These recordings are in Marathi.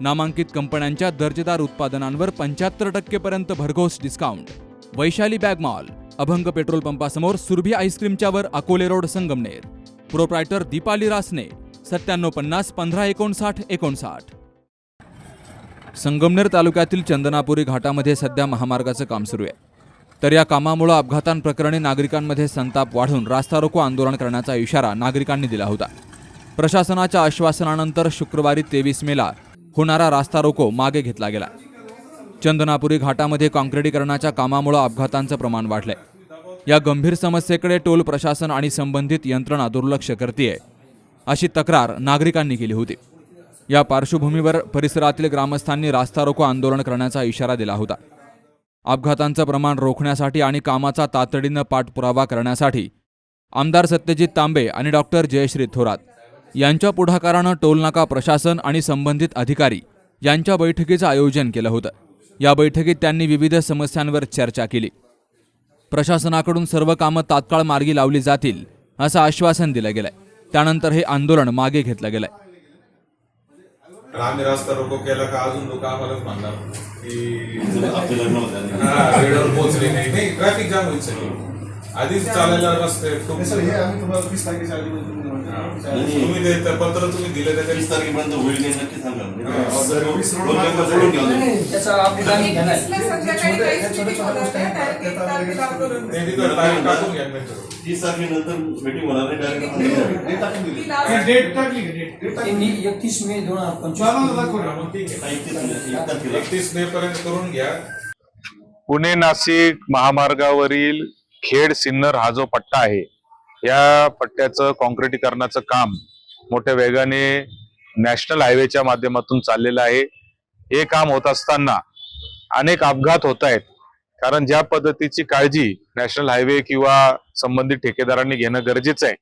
नामांकित कंपन्यांच्या दर्जेदार उत्पादनांवर पंच्याहत्तर टक्केपर्यंत भरघोस डिस्काउंट वैशाली बॅग मॉल अभंग पेट्रोल पंपासमोर सुरभी आईस्क्रीमच्यावर अकोले रोड संगमनेर. प्रोप्रायटर दीपाली रासने सत्त्याण्णव पन्नास पंधरा एकोणसाठ एकोणसाठ. संगमनेर तालुक्यातील चंदनापुरी घाटामध्ये सध्या महामार्गाचं काम सुरू आहे. तर या कामामुळे अपघातांप्रकरणी नागरिकांमध्ये संताप वाढून रास्ता रोको आंदोलन करण्याचा इशारा नागरिकांनी दिला होता. प्रशासनाच्या आश्वासनानंतर शुक्रवारी तेवीस मेला होणारा रास्ता रोको मागे घेतला गेला. चंदनापुरी घाटामध्ये काँक्रिटीकरणाच्या कामामुळे अपघातांचं प्रमाण वाढलंय. या गंभीर समस्येकडे टोल प्रशासन आणि संबंधित यंत्रणा दुर्लक्ष करतीये अशी तक्रार नागरिकांनी केली होती. या पार्श्वभूमीवर परिसरातील ग्रामस्थांनी रास्ता रोको आंदोलन करण्याचा इशारा दिला होता. अपघातांचं प्रमाण रोखण्यासाठी आणि कामाचा तातडीनं पाठपुरावा करण्यासाठी आमदार सत्यजित तांबे आणि डॉक्टर जयश्री थोरात यांच्या पुढाकारानं टोलनाका प्रशासन आणि संबंधित अधिकारी यांच्या बैठकीचं आयोजन केलं होतं. या बैठकीत त्यांनी विविध समस्यांवर चर्चा केली. प्रशासनाकडून सर्व कामं तात्काळ मार्गी लावली जातील असं आश्वासन दिलं गेलंय. त्यानंतर हे आंदोलन मागे घेतलं गेलंय. आम्ही रस्ता रोको केला का? अजून लोक आम्हालाच म्हणणार. की आपले लग्न होतं वेळेवर पोहोचले नाही ट्रॅफिक जाम होईल सगळं. आधीच चालायला रस्ते नाही सर हे आम्ही तुम्हाला वीस तारखेच्या आधी तुम्ही पत्र तुम्ही दिले त्याच्या वीस तारखेपर्यंत होईल नाही नक्की सांगा. रोड. त्याचा घेणार. ते टाकून घ्या. तीस तारखेनंतर मीटिंग होणार नाही डायरेक्ट डेट टाकून दिली. मी last- डेट टाकली का डेट त्यांनी एकतीस मे दोन हजार आम्हाला पंचवीस दाखव हा, ना. मग ठीक आहे. एक तारखेला. एकतीस मे पर्यंत करून घ्या. पुणे नाशिक महामार्गावरील खेड सिन्नर हा जो पट्टा आहे या पट्ट्याचं कॉन्क्रिटीकरणाचं काम मोठ्या वेगाने नॅशनल हायवेच्या माध्यमातून चाललेलं आहे. हे काम होत असताना अनेक अपघात होत आहेत. कारण ज्या पद्धतीची काळजी नॅशनल हायवे किंवा संबंधित ठेकेदारांनी घेणं गरजेचं आहे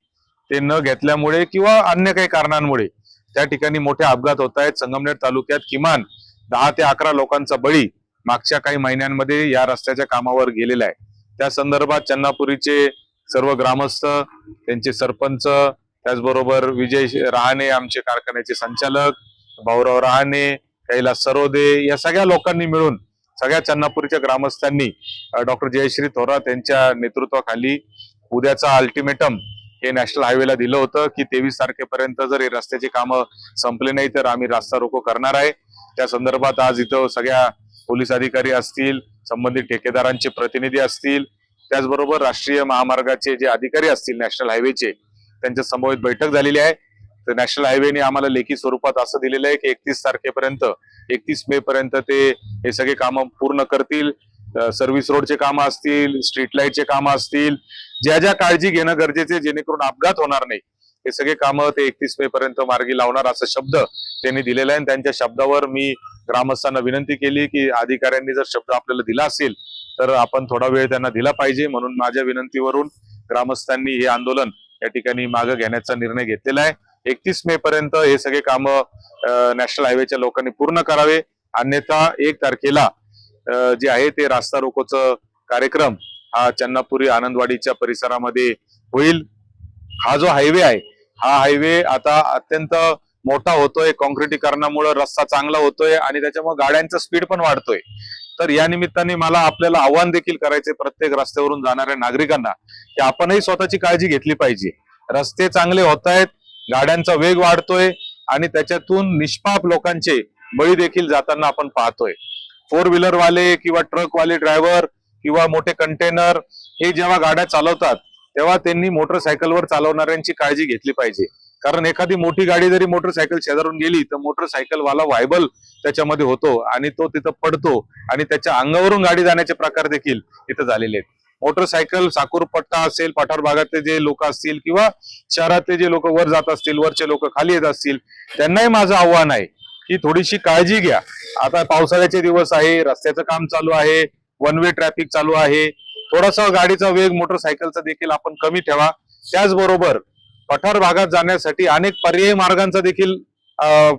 ते न घेतल्यामुळे किंवा अन्य काही कारणांमुळे त्या ठिकाणी मोठे अपघात होत आहेत. संगमनेर तालुक्यात किमान दहा ते अकरा लोकांचा बळी मागच्या काही महिन्यांमध्ये या रस्त्याच्या कामावर गेलेला आहे. त्या संदर्भात चन्नापुरीचे सर्व ग्रामस्थ त्यांचे सरपंच त्याचबरोबर विजय रहाणे आमचे कारखान्याचे संचालक भाऊराव रहाणे कैलास सरोदे या सगळ्या लोकांनी मिळून सगळ्या चन्नापुरीच्या ग्रामस्थांनी डॉक्टर जयश्री थोरात यांच्या नेतृत्वाखाली उद्याचा अल्टिमेटम हे नॅशनल हायवेला दिलं होतं की तेवीस तारखेपर्यंत जर हे रस्त्याची कामं संपले नाही तर आम्ही रास्ता रोको करणार आहे. त्या संदर्भात आज इथं सगळ्या पोलीस अधिकारी असतील संबंधित ठेकेदारांचे प्रतिनिधी असतील त्याचबरोबर राष्ट्रीय महामार्गाचे जे अधिकारी असतील नॅशनल हायवेचे त्यांच्या समवेत बैठक झालेली आहे. तर नॅशनल हायवेने आम्हाला लेखी स्वरूपात असं दिलेलं आहे की एकतीस तारखेपर्यंत एकतीस मे पर्यंत ते हे सगळे कामं पूर्ण करतील. सर्व्हिस रोडचे कामं असतील स्ट्रीट लाईटचे कामं असतील. ज्या ज्या काळजी घेणं गरजेचे जेणेकरून अपघात होणार नाही हे सगळे कामं ते एकतीस मे पर्यंत मार्गी लावणार असा शब्द त्यांनी दिलेला आहे. आणि त्यांच्या शब्दावर मी ग्रामस्थांना विनंती केली की अधिकाऱ्यांनी जर शब्द आपल्याला दिला असेल तर आपण थोडा वेळ त्यांना दिला पाहिजे. म्हणून माझ्या विनंतीवरून ग्रामस्थांनी हे आंदोलन या ठिकाणी मागे घेण्याचा निर्णय घेतलेला आहे. एकतीस मे पर्यंत हे सगळे काम नॅशनल हायवेच्या लोकांनी पूर्ण करावे. अन्यथा एक तारखेला जे आहे ते रास्ता रोकोचं कार्यक्रम हा चन्नापुरी आनंदवाडीच्या परिसरामध्ये होईल. हा जो हायवे आहे हा हायवे आता अत्यंत मोठा होतोय कॉन्क्रिटीकरणामुळे रस्ता चांगला होतोय आणि त्याच्यामुळे गाड्यांचा स्पीड पण वाढतोय. तर या निमित्ताने मला आपल्याला आव्हान देखील करायचे प्रत्येक रस्त्यावरून जाणाऱ्या नागरिकांना की आपणही स्वतःची काळजी घेतली पाहिजे. रस्ते चांगले होत आहेत गाड्यांचा वेग वाढतोय आणि त्याच्यातून निष्पाप लोकांचे बळी देखील जाताना आपण पाहतोय. फोर व्हीलर वाले किंवा ट्रक वाले ड्रायव्हर किंवा मोठे कंटेनर हे जेव्हा गाड्या चालवतात तेव्हा त्यांनी मोटरसायकलवर चालवणाऱ्यांची काळजी घेतली पाहिजे. कारण एखादी मोठी गाडी जरी मोटरसायकल शेजारून गेली तर मोटरसायकल वाला व्हायबल त्याच्यामध्ये होतो आणि तो तिथं पडतो आणि त्याच्या अंगावरून गाडी जाण्याचे प्रकार देखील इथं झालेले आहेत. मोटरसायकल साकूरपट्टा असेल पठार भागातले जे लोक असतील किंवा शहरातले जे लोक वर जात असतील वरचे लोक खाली येत असतील त्यांनाही माझं आव्हान आहे की थोडीशी काळजी घ्या. आता पावसाळ्याचे दिवस आहे रस्त्याचं काम चालू आहे वन वे ट्रॅफिक चालू आहे. थोडासा गाडीचा वेग मोटरसायकलचा देखील आपण कमी ठेवा. त्याचबरोबर पठार भागात जाण्यासाठी अनेक पर्यायी मार्गांचा देखील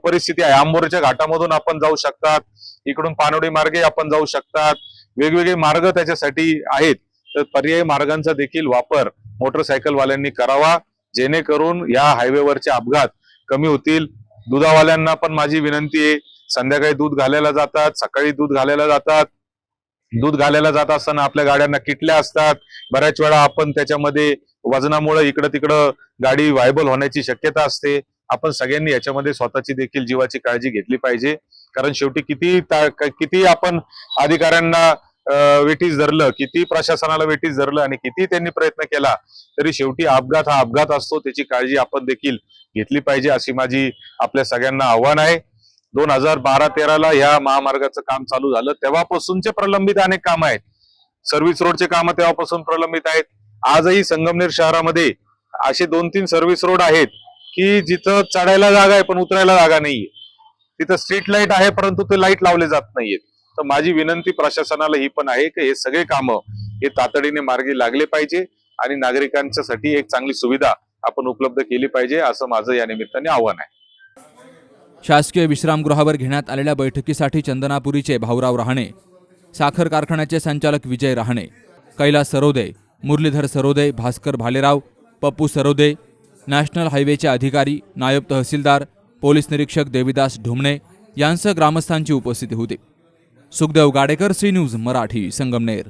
परिस्थिती आहे. आंबोरीच्या घाटामधून आपण जाऊ शकतात. इकडून पानोडी मार्गे आपण जाऊ शकतात. वेगवेगळे मार्ग त्याच्यासाठी आहेत. तर पर्यायी मार्गांचा देखील वापर मोटरसायकलवाल्यांनी करावा. जेणेकरून या हायवेवरचे अपघात कमी होतील. दुधावाल्यांना पण माझी विनंती आहे संध्याकाळी दूध घालायला जातात सकाळी दूध घालायला जातात. दूध घालायला जात असताना आपल्या गाड्यांना किटल्या असतात. बऱ्याच वेळा आपण त्याच्यामध्ये वजनामुळे इकडं तिकडं गाडी व्हायबल होण्याची शक्यता असते. आपण सगळ्यांनी याच्यामध्ये स्वतःची देखील जीवाची काळजी घेतली पाहिजे. कारण शेवटी किती किती आपण अधिकाऱ्यांना वेटीस धरलं किती प्रशासनाला वेटीस धरलं आणि किती त्यांनी प्रयत्न केला तरी शेवटी अपघात हा अपघात असतो. त्याची काळजी आपण देखील घेतली पाहिजे अशी माझी आपल्या सगळ्यांना आव्हान आहे. दोन हजार बारा तेराला या महामार्गाचं काम चालू झालं. तेव्हापासूनचे प्रलंबित अनेक काम आहेत. सर्व्हिस रोडचे काम तेव्हापासून प्रलंबित आहेत. आजही संगमनेर शहरामध्ये असे दोन तीन सर्व्हिस रोड आहेत की जिथं चढायला जागा आहे पण उतरायला जागा नाहीये. तिथं स्ट्रीट लाइट आहे परंतु ते लाइट लावले जात नाहीयेत. तर माझी विनंती प्रशासनाला ही पण आहे की हे सगळे कामं हे तातडीने मार्गी लागले पाहिजे आणि नागरिकांच्यासाठी एक चांगली सुविधा आपण उपलब्ध केली पाहिजे असं माझं या निमित्ताने आव्हान आहे. शासकीय विश्रामगृहावर घेण्यात आलेल्या बैठकीसाठी चंदनापुरीचे भाऊराव राहणे साखर कारखान्याचे संचालक विजय राहणे कैलास सरोदे मुरलीधर सरोदे भास्कर भालेराव पप्पू सरोदे नॅशनल हायवेचे अधिकारी नायब तहसीलदार पोलीस निरीक्षक देविदास ढुमणे यांसह ग्रामस्थांची उपस्थिती होती. Sukhdev Gadekar C news Marathi Sangamner.